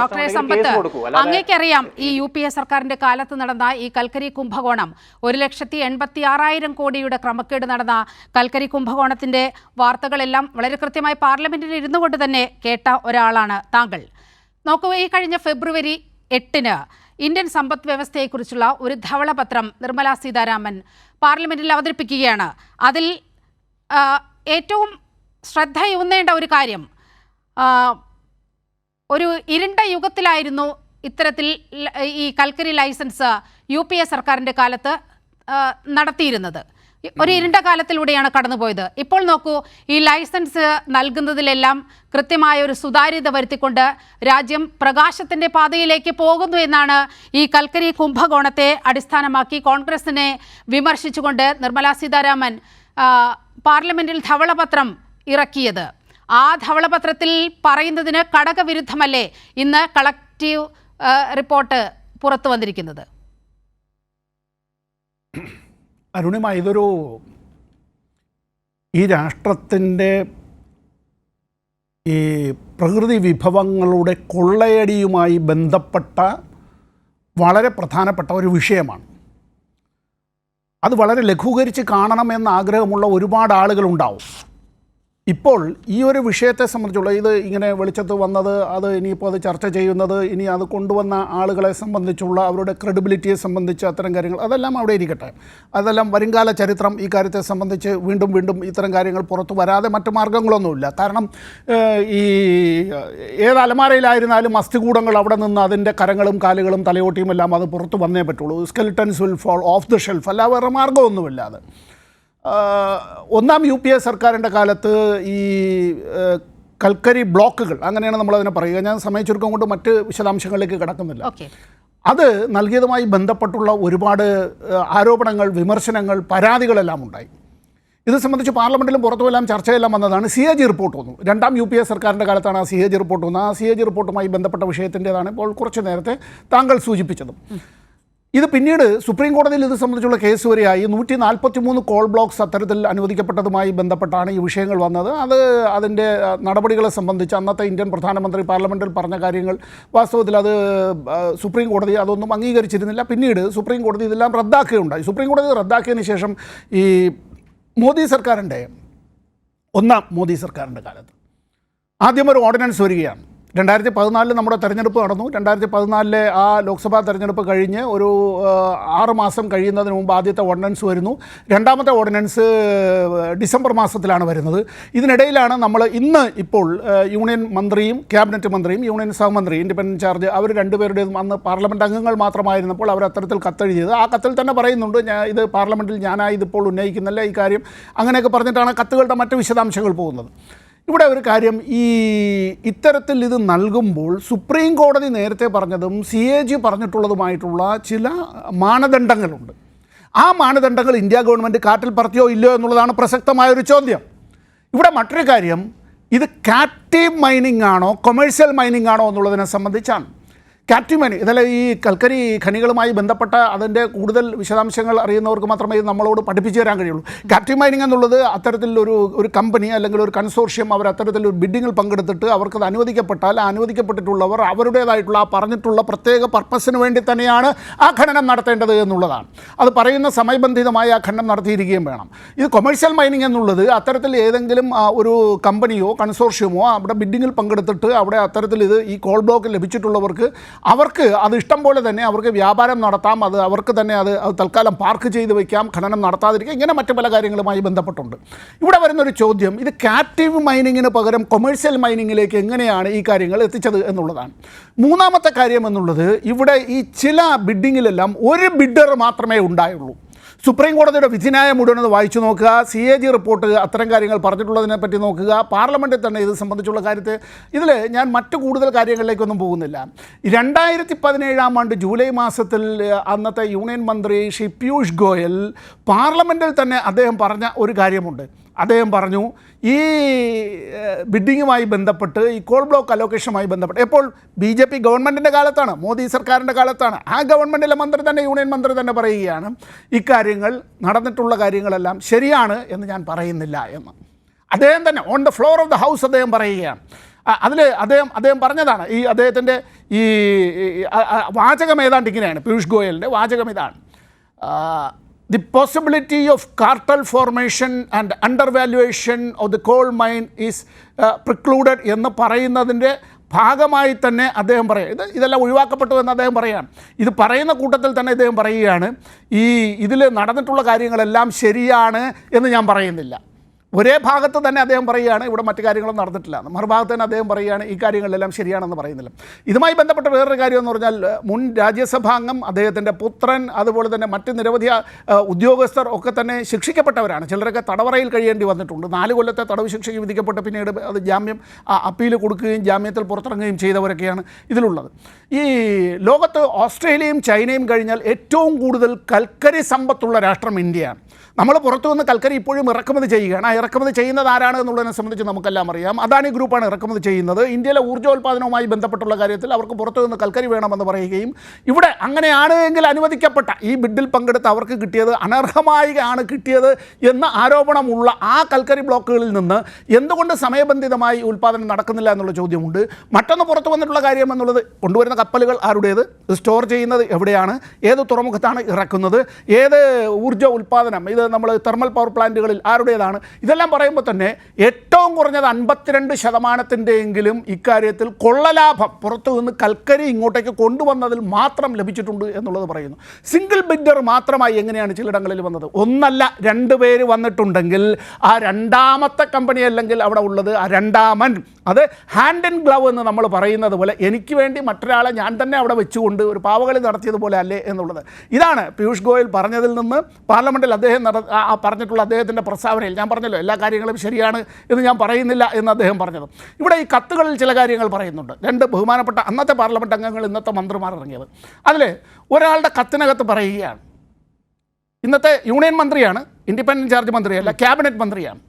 ഡോക്ടറെ സമ്പത്ത് അങ്ങേക്കറിയാം ഈ U P A സർക്കാരിന്റെ കാലത്ത് നടന്ന ഈ കൽക്കരി കുംഭകോണം. ഒരു ലക്ഷത്തി എൺപത്തി ആറായിരം കോടിയുടെ ക്രമക്കേട് നടന്ന കൽക്കരി കുംഭകോണത്തിന്റെ വാർത്തകളെല്ലാം വളരെ കൃത്യമായി പാർലമെന്റിൽ ഇരുന്നു കൊണ്ട് തന്നെ കേട്ട ഒരാളാണ് താങ്കൾ. നോക്കുക ഈ കഴിഞ്ഞ ഫെബ്രുവരി എട്ടിന് ഇന്ത്യൻ സമ്പദ് വ്യവസ്ഥയെക്കുറിച്ചുള്ള ഒരു ധവളപത്രം നിർമ്മലാ സീതാരാമൻ പാർലമെന്റിൽ അവതരിപ്പിക്കുകയാണ്. അതിൽ ഏറ്റവും ശ്രദ്ധയൂന്നേണ്ട ഒരു കാര്യം ഒരു ഇരുണ്ട യുഗത്തിലായിരുന്നു ഇത്തരത്തിൽ ഈ കൽക്കരി ലൈസൻസ് യു പി എ സർക്കാരിന്റെ കാലത്ത് നടത്തിയിരുന്നത്. ഒരു ഇരുണ്ട കാലത്തിലൂടെയാണ് കടന്നുപോയത്. ഇപ്പോൾ നോക്കൂ ഈ ലൈസൻസ് നൽകുന്നതിലെല്ലാം കൃത്യമായ ഒരു സുതാര്യത വരുത്തിക്കൊണ്ട് രാജ്യം പ്രകാശത്തിന്റെ പാതയിലേക്ക് പോകുന്നു എന്നാണ് ഈ കൽക്കരി കുംഭകോണത്തെ അടിസ്ഥാനമാക്കി കോൺഗ്രസിനെ വിമർശിച്ചുകൊണ്ട് നിർമ്മലാ സീതാരാമൻ പാർലമെന്റിൽ പാർലമെന്റിൽ ധവളപത്രം ഇറക്കിയത്. ആ ധവളപത്രത്തിൽ പറയുന്നതിന് കടകവിരുദ്ധമല്ലേ ഇന്ന് കളക്റ്റീവ് റിപ്പോർട്ട് പുറത്തു വന്നിരിക്കുന്നത്? അരുണിമ ഇതൊരു ഈ രാഷ്ട്രത്തിന്റെ ഈ പ്രകൃതി വിഭവങ്ങളുടെ കൊള്ളയടിയുമായി ബന്ധപ്പെട്ട വളരെ പ്രധാനപ്പെട്ട ഒരു വിഷയമാണ്. അത് വളരെ ലഘൂകരിച്ച് കാണണമെന്ന് ആഗ്രഹമുള്ള ഒരുപാട് ആളുകളുണ്ടാവും. ഇപ്പോൾ ഈ ഒരു വിഷയത്തെ സംബന്ധിച്ചുള്ള ഇത് ഇങ്ങനെ വെളിച്ചത്ത് വന്നത് അത് ഇനിയിപ്പോൾ അത് ചർച്ച ചെയ്യുന്നത് ഇനി അത് കൊണ്ടുവന്ന ആളുകളെ സംബന്ധിച്ചുള്ള അവരുടെ ക്രെഡിബിലിറ്റിയെ സംബന്ധിച്ച് അത്തരം കാര്യങ്ങൾ അതെല്ലാം അവിടെ ഇരിക്കട്ടെ. അതെല്ലാം വരുംകാല ചരിത്രം ഈ കാര്യത്തെ സംബന്ധിച്ച് വീണ്ടും വീണ്ടും ഇത്തരം കാര്യങ്ങൾ പുറത്തു വരാതെ മറ്റു മാർഗങ്ങളൊന്നുമില്ല. കാരണം ഈ ഏത് അലമാരയിലായിരുന്നാലും അസ്ഥികൂടങ്ങൾ അവിടെ നിന്ന് അതിന്റെ കരങ്ങളും കാലുകളും തലയോട്ടിയും എല്ലാം അത് പുറത്തു വന്നേ പറ്റുള്ളൂ. Skeletons will fall off the shelf അല്ല വേറെ മാർഗമൊന്നുമില്ല അത്. ഒന്നാം യു പി എ സർക്കാരിന്റെ കാലത്ത് ഈ കൽക്കരി ബ്ലോക്കുകൾ അങ്ങനെയാണ് നമ്മളതിനെ പറയുക. ഞാൻ സമയ ചുരുക്കം കൊണ്ട് മറ്റ് വിശദാംശങ്ങളിലേക്ക് കിടക്കുന്നില്ല. അത് നൽകിയതുമായി ബന്ധപ്പെട്ടുള്ള ഒരുപാട് ആരോപണങ്ങൾ വിമർശനങ്ങൾ പരാതികളെല്ലാം ഉണ്ടായി. ഇത് സംബന്ധിച്ച് പാർലമെന്റിലും പുറത്തുമെല്ലാം ചർച്ചയെല്ലാം വന്നതാണ്. സി എ ജി റിപ്പോർട്ട് വന്നു. രണ്ടാം യു പി എ സർക്കാരിന്റെ കാലത്താണ് ആ സി എ ജി റിപ്പോർട്ട് വന്നത്. ആ സി എ ജി റിപ്പോർട്ടുമായി ബന്ധപ്പെട്ട വിഷയത്തിന്റെതാണ് ഇപ്പോൾ കുറച്ച് നേരത്തെ താങ്കൾ സൂചിപ്പിച്ചതും. ഇത് പിന്നീട് സുപ്രീം കോടതിയിൽ ഇത് സംബന്ധിച്ചുള്ള കേസ് വരെയായി. നൂറ്റി നാൽപ്പത്തി മൂന്ന് കോൾ ബ്ലോക്സ് അത്തരത്തിൽ അനുവദിക്കപ്പെട്ടതുമായി ബന്ധപ്പെട്ടാണ് ഈ വിഷയങ്ങൾ വന്നത്. അത് അതിന്റെ നടപടികളെ സംബന്ധിച്ച് അന്നത്തെ ഇന്ത്യൻ പ്രധാനമന്ത്രി പാർലമെന്റിൽ പറഞ്ഞ കാര്യങ്ങൾ വാസ്തവത്തിൽ അത് സുപ്രീം കോടതി അതൊന്നും അംഗീകരിച്ചിരുന്നില്ല. പിന്നീട് സുപ്രീം കോടതി ഇതെല്ലാം റദ്ദാക്കുകയുണ്ടായി. സുപ്രീം കോടതി റദ്ദാക്കിയതിന് ശേഷം ഈ മോദി സർക്കാരിന്റെ ഒന്നാം മോദി സർക്കാരിന്റെ കാലത്ത് ആദ്യം ഒരു ഓർഡിനൻസ് വരികയാണ്. രണ്ടായിരത്തി പതിനാലിൽ നമ്മുടെ തെരഞ്ഞെടുപ്പ് നടന്നു. രണ്ടായിരത്തി പതിനാലിലെ ആ ലോക്സഭാ തെരഞ്ഞെടുപ്പ് കഴിഞ്ഞ് ഒരു ആറ് മാസം കഴിയുന്നതിന് മുമ്പ് ആദ്യത്തെ ഓർഡിനൻസ് വരുന്നു. രണ്ടാമത്തെ ഓർഡിനൻസ് ഡിസംബർ മാസത്തിലാണ് വരുന്നത്. ഇതിനിടയിലാണ് നമ്മൾ ഇന്ന് ഇപ്പോൾ യൂണിയൻ മന്ത്രിയും ക്യാബിനറ്റ് മന്ത്രിയും യൂണിയൻ സഹമന്ത്രി ഇൻഡിപെൻഡന്റ് ചാർജ് അവർ രണ്ടുപേരുടേതും അന്ന് പാർലമെന്റ് അംഗങ്ങൾ മാത്രമായിരുന്നപ്പോൾ അവർ അത്തരത്തിൽ കത്തെഴുതിയത്. ആ കത്തിൽ തന്നെ പറയുന്നുണ്ട് ഞാൻ ഇത് പാർലമെന്റിൽ ഞാനായി ഇതിപ്പോൾ ഉന്നയിക്കുന്നില്ല ഈ കാര്യം. അങ്ങനെയൊക്കെ പറഞ്ഞിട്ടാണ് കത്തുകളുടെ മറ്റ് വിശദാംശങ്ങൾ പോകുന്നത്. ഇവിടെ ഒരു കാര്യം ഈ ഇത്തരത്തിൽ ഇത് നൽകുമ്പോൾ സുപ്രീം കോടതി നേരത്തെ പറഞ്ഞതും സി എ ജി പറഞ്ഞിട്ടുള്ളതുമായിട്ടുള്ള ചില മാനദണ്ഡങ്ങളുണ്ട്. ആ മാനദണ്ഡങ്ങൾ ഇന്ത്യ ഗവൺമെന്റ് കാറ്റിൽ പറത്തിയോ ഇല്ലയോ എന്നുള്ളതാണ് പ്രസക്തമായ ഒരു ചോദ്യം. ഇവിടെ മറ്റൊരു കാര്യം ഇത് കാറ്റീവ് മൈനിങ് ആണോ കൊമേഴ്സ്യൽ മൈനിങ് ആണോ എന്നുള്ളതിനെ സംബന്ധിച്ചാണ്. കാറ്റീവ് മൈനിങ് ഇതല്ല ഈ കൽക്കരി ഖനികളുമായി ബന്ധപ്പെട്ട അതിന്റെ കൂടുതൽ വിശദാംശങ്ങൾ അറിയുന്നവർക്ക് മാത്രമേ നമ്മളോട് പഠിപ്പിച്ചു തരാൻ കഴിയുള്ളൂ. കാറ്റു മൈനിങ് എന്നുള്ളത് അത്തരത്തിലൊരു ഒരു കമ്പനി അല്ലെങ്കിൽ ഒരു കൺസോർഷ്യം അവർ അത്തരത്തിലൊരു ബിഡിങ്ങിൽ പങ്കെടുത്തിട്ട് അവർക്കത് അനുവദിക്കപ്പെട്ടാൽ അനുവദിക്കപ്പെട്ടിട്ടുള്ളവർ അവരുടേതായിട്ടുള്ള പറഞ്ഞിട്ടുള്ള പ്രത്യേക പർപ്പസിന് വേണ്ടി തന്നെയാണ് ആ ഖനനം നടത്തേണ്ടത് എന്നുള്ളതാണ്. അത് പറയുന്ന സമയബന്ധിതമായി ആ ഖനനം നടത്തിയിരിക്കുകയും വേണം. ഇത് കൊമേഴ്ഷ്യൽ മൈനിങ് എന്നുള്ളത് അത്തരത്തിൽ ഏതെങ്കിലും ഒരു കമ്പനിയോ കൺസോർഷ്യമോ അവിടെ ബിഡിങ്ങിൽ പങ്കെടുത്തിട്ട് അവിടെ അത്തരത്തിൽ ഇത് ഈ കോൾ ബ്ലോക്ക് ലഭിച്ചിട്ടുള്ളവർക്ക് അവർക്ക് അത് ഇഷ്ടം പോലെ തന്നെ അവർക്ക് വ്യാപാരം നടത്താം അത് അവർക്ക് തന്നെ അത് തൽക്കാലം പാർക്ക് ചെയ്ത് വയ്ക്കാം ഖനനം നടത്താതിരിക്കാം ഇങ്ങനെ മറ്റു പല കാര്യങ്ങളുമായി ബന്ധപ്പെട്ടുണ്ട്. ഇവിടെ വരുന്നൊരു ചോദ്യം ഇത് കാറ്റീവ് മൈനിങ്ങിന് പകരം കൊമേഴ്സ്യൽ മൈനിങ്ങിലേക്ക് എങ്ങനെയാണ് ഈ കാര്യങ്ങൾ എത്തിച്ചത് എന്നുള്ളതാണ്. മൂന്നാമത്തെ കാര്യം എന്നുള്ളത് ഇവിടെ ഈ ചില ബിഡിങ്ങിലെല്ലാം ഒരു ബിഡർ മാത്രമേ ഉണ്ടായുള്ളൂ. സുപ്രീം കോടതിയുടെ വിധിന്യായം മുഴുവൻ വായിച്ചു നോക്കുക സി എ ജി റിപ്പോർട്ട് അത്തരം കാര്യങ്ങൾ പറഞ്ഞിട്ടുള്ളതിനെ പറ്റി നോക്കുക. പാർലമെന്റിൽ തന്നെ ഇത് സംബന്ധിച്ചുള്ള കാര്യത്തെ ഇതിൽ ഞാൻ മറ്റു കൂടുതൽ കാര്യങ്ങളിലേക്കൊന്നും പോകുന്നില്ല. രണ്ടായിരത്തി പതിനേഴാം ആണ്ട് ജൂലൈ മാസത്തിൽ അന്നത്തെ യൂണിയൻ മന്ത്രി ശ്രീ പീയൂഷ് ഗോയൽ പാർലമെന്റിൽ തന്നെ അദ്ദേഹം പറഞ്ഞ ഒരു കാര്യമുണ്ട്. അദ്ദേഹം പറഞ്ഞു ഈ ബിഡിങ്ങുമായി ബന്ധപ്പെട്ട് ഈ കോൾ ബ്ലോക്ക് അലോക്കേഷനുമായി ബന്ധപ്പെട്ട് എപ്പോൾ ബി ജെ പി ഗവൺമെന്റിന്റെ കാലത്താണ് മോദി സർക്കാരിന്റെ കാലത്താണ് ആ ഗവൺമെന്റിലെ മന്ത്രി തന്നെ യൂണിയൻ മന്ത്രി തന്നെ പറയുകയാണ് ഇക്കാര്യങ്ങൾ നടന്നിട്ടുള്ള കാര്യങ്ങളെല്ലാം ശരിയാണ് എന്ന് ഞാൻ പറയുന്നില്ല എന്ന്. അദ്ദേഹം തന്നെ on the floor of the house അദ്ദേഹം പറയുകയാണ്. അതിൽ അദ്ദേഹം അദ്ദേഹം പറഞ്ഞതാണ് ഈ അദ്ദേഹത്തിന്റെ ഈ വാചകം ഏതാണ്ട് ഇങ്ങനെയാണ് പീയൂഷ് ഗോയലിന്റെ വാചകം ഇതാണ്. The possibility of cartel formation and undervaluation of coal coal mine is precluded എന്ന് പറയുന്നതിന്റെ ഭാഗമായി തന്നെ അദ്ദേഹം പറയാം. ഇത് ഇതെല്ലാം ഒഴിവാക്കപ്പെട്ടു അദ്ദേഹം പറയാം. ഇത് പറയുന്ന കൂട്ടത്തിൽ തന്നെ ഇദ്ദേഹം പറയുകയാണ് ഈ ഇതിൽ നടന്നിട്ടുള്ള കാര്യങ്ങളെല്ലാം ശരിയാണ് എന്ന് ഞാൻ പറയുന്നില്ല. ഒരേ ഭാഗത്ത് തന്നെ അദ്ദേഹം പറയുകയാണ് ഇവിടെ മറ്റു കാര്യങ്ങളും നടന്നിട്ടില്ല. മറുഭാഗത്ത് തന്നെ അദ്ദേഹം പറയുകയാണ് ഈ കാര്യങ്ങളെല്ലാം ശരിയാണെന്ന് പറയുന്നില്ല. ഇതുമായി ബന്ധപ്പെട്ട വേറൊരു കാര്യം എന്ന് പറഞ്ഞാൽ മുൻ രാജ്യസഭാംഗം അദ്ദേഹത്തിന്റെ പുത്രൻ അതുപോലെ തന്നെ മറ്റ് നിരവധി ഉദ്യോഗസ്ഥർ ഒക്കെ തന്നെ ശിക്ഷിക്കപ്പെട്ടവരാണ്. ചിലരൊക്കെ തടവറയിൽ കഴിയേണ്ടി വന്നിട്ടുണ്ട്. നാല് കൊല്ലത്തെ തടവ് ശിക്ഷയ്ക്ക് വിധിക്കപ്പെട്ട് പിന്നീട് അത് ജാമ്യം അപ്പീൽ കൊടുക്കുകയും ജാമ്യത്തിൽ പുറത്തിറങ്ങുകയും ചെയ്തവരൊക്കെയാണ് ഇതിലുള്ളത്. ഈ ലോകത്ത് ഓസ്ട്രേലിയയും ചൈനയും കഴിഞ്ഞാൽ ഏറ്റവും കൂടുതൽ കൽക്കരി സമ്പത്തുള്ള രാഷ്ട്രം ഇന്ത്യയാണ്. നമ്മൾ പുറത്തു നിന്ന് കൽക്കരി ഇപ്പോഴും ഇറക്കുമതി ചെയ്യുകയാണ്. ഇറക്കുമതി ചെയ്യുന്നത് ആരാണ് എന്നുള്ളതിനെ സംബന്ധിച്ച് നമുക്കെല്ലാം അറിയാം. അദാനി ഗ്രൂപ്പാണ് ഇറക്കുമതി ചെയ്യുന്നത്. ഇന്ത്യയിലെ ഊർജോൽപാദനവുമായി ബന്ധപ്പെട്ടുള്ള കാര്യത്തിൽ അവർക്ക് പുറത്തു നിന്ന് കൽക്കരി വേണമെന്ന് പറയുകയും ഇവിടെ അങ്ങനെയാണ് എങ്കിൽ അനുവദിക്കപ്പെട്ട ഈ ബിഡിൽ പങ്കെടുത്ത് അവർക്ക് കിട്ടിയത് അനർഹമായി ആണ് കിട്ടിയത് എന്ന ആരോപണമുള്ള ആ കൽക്കരി ബ്ലോക്കുകളിൽ നിന്ന് എന്തുകൊണ്ട് സമയബന്ധിതമായി ഉൽപ്പാദനം നടക്കുന്നില്ല എന്നുള്ള ചോദ്യമുണ്ട്. മറ്റൊന്ന് പുറത്തു വന്നിട്ടുള്ള കാര്യം എന്നുള്ളത് കൊണ്ടുവരുന്ന കപ്പലുകൾ ആരുടേത്? സ്റ്റോർ ചെയ്യുന്നത് എവിടെയാണ്? ഏത് തുറമുഖത്താണ് ഇറക്കുന്നത്? ഏത് ഊർജ ഉൽപ്പാദനം ഇത് നമ്മൾ തെർമൽ പവർ പ്ലാന്റുകളിൽ ആരുടേതാണ്? ഇതെല്ലാം പറയുമ്പോൾ തന്നെ ഏറ്റവും കുറഞ്ഞത് അൻപത്തിരണ്ട് ശതമാനത്തിന്റെയെങ്കിലും ഇക്കാര്യത്തിൽ കൊള്ളലാഭം പുറത്തു നിന്ന് കൽക്കരി ഇങ്ങോട്ടേക്ക് കൊണ്ടുവന്നതിൽ മാത്രം ലഭിച്ചിട്ടുണ്ട് എന്നുള്ളത് പറയുന്നു. സിംഗിൾ ബിഡർ മാത്രമായി എങ്ങനെയാണ് ചിലയിടങ്ങളിൽ വന്നത്? ഒന്നല്ല രണ്ട് പേര് വന്നിട്ടുണ്ടെങ്കിൽ ആ രണ്ടാമത്തെ കമ്പനി അല്ലെങ്കിൽ അവിടെ ഉള്ളത് ആ രണ്ടാമൻ. അത് ഹാൻഡ് ആൻഡ് ഗ്ലവ് എന്ന് നമ്മൾ പറയുന്നത് പോലെ എനിക്ക് വേണ്ടി മറ്റൊരാളെ ഞാൻ തന്നെ അവിടെ വെച്ചുകൊണ്ട് ഒരു പാവകളി നടത്തിയതുപോലെ അല്ലേ എന്നുള്ളത്. ഇതാണ് പീയൂഷ് ഗോയൽ പറഞ്ഞതിൽ നിന്ന് പാർലമെന്റിൽ അദ്ദേഹം നട പറഞ്ഞിട്ടുള്ള അദ്ദേഹത്തിന്റെ പ്രസ്താവനയിൽ. ഞാൻ പറഞ്ഞല്ലോ എല്ലാ കാര്യങ്ങളും ശരിയാണ് എന്ന് ഞാൻ പറയുന്നില്ല എന്ന് അദ്ദേഹം പറഞ്ഞത്. ഇവിടെ ഈ കത്തുകളിൽ ചില കാര്യങ്ങൾ പറയുന്നുണ്ട്. രണ്ട് ബഹുമാനപ്പെട്ട അന്നത്തെ പാർലമെന്റ് അംഗങ്ങൾ ഇന്നത്തെ മന്ത്രിമാർ ഇറങ്ങിയത്. അതിൽ ഒരാളുടെ കത്തിനകത്ത് പറയുകയാണ്. ഇന്നത്തെ യൂണിയൻ മന്ത്രിയാണ് ഇൻഡിപെൻഡന്റ് ചാർജ് മന്ത്രിയല്ല ക്യാബിനറ്റ് മന്ത്രിയാണ്.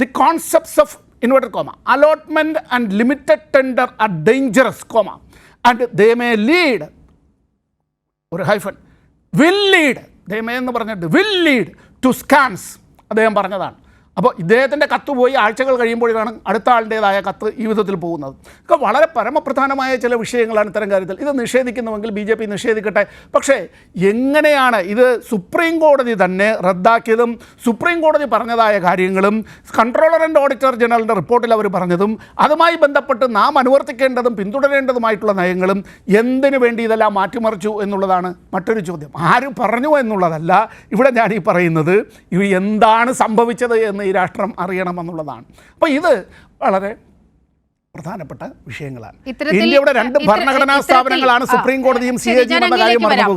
The concepts of inverter comma. Allotment and limited tender are dangerous comma. And they may lead. ഒരു hyphen. Will lead. They may എന്ന് പറഞ്ഞിട്ട് വിൽ ലീഡ് ടു സ്കാൻസ്. അദ്ദേഹം പറഞ്ഞതാണ്. അപ്പോൾ ഇദ്ദേഹത്തിന്റെ കത്ത് പോയി ആഴ്ചകൾ കഴിയുമ്പോഴാണ് അടുത്ത ആളുടേതായ കത്ത് ഈ വിധത്തിൽ പോകുന്നത്. ഒക്കെ വളരെ പരമപ്രധാനമായ ചില വിഷയങ്ങളാണ് ഇത്തരം കാര്യത്തിൽ. ഇത് നിഷേധിക്കുന്നുവെങ്കിൽ ബി ജെ പി നിഷേധിക്കട്ടെ. പക്ഷേ എങ്ങനെയാണ് ഇത് സുപ്രീം കോടതി തന്നെ റദ്ദാക്കിയതും സുപ്രീം കോടതി പറഞ്ഞതായ കാര്യങ്ങളും കൺട്രോളർ ആൻഡ് ഓഡിറ്റർ ജനറലിന്റെ റിപ്പോർട്ടിൽ അവർ പറഞ്ഞതും അതുമായി ബന്ധപ്പെട്ട് നാം അനുവർത്തിക്കേണ്ടതും പിന്തുടരേണ്ടതുമായിട്ടുള്ള നയങ്ങളും എന്തിനു വേണ്ടി ഇതെല്ലാം മാറ്റിമറിച്ചു എന്നുള്ളതാണ് മറ്റൊരു ചോദ്യം. ആര് പറഞ്ഞു എന്നുള്ളതല്ല ഇവിടെ ഞാൻ ഈ പറയുന്നത്. എന്താണ് സംഭവിച്ചത് എന്ന് ഈ രാഷ്ട്രം അറിയണമെന്നുള്ളതാണ്. അപ്പോൾ ഇത് വളരെ പ്രധാനപ്പെട്ട വിഷയങ്ങളാണ്. ഇന്ത്യയുടെ രണ്ട് ഭരണഘടനാ സ്ഥാപനങ്ങളാണ് സുപ്രീം കോടതിയും സി എ ജിയും ഞാൻ എന്ന കാര്യം മറന്നു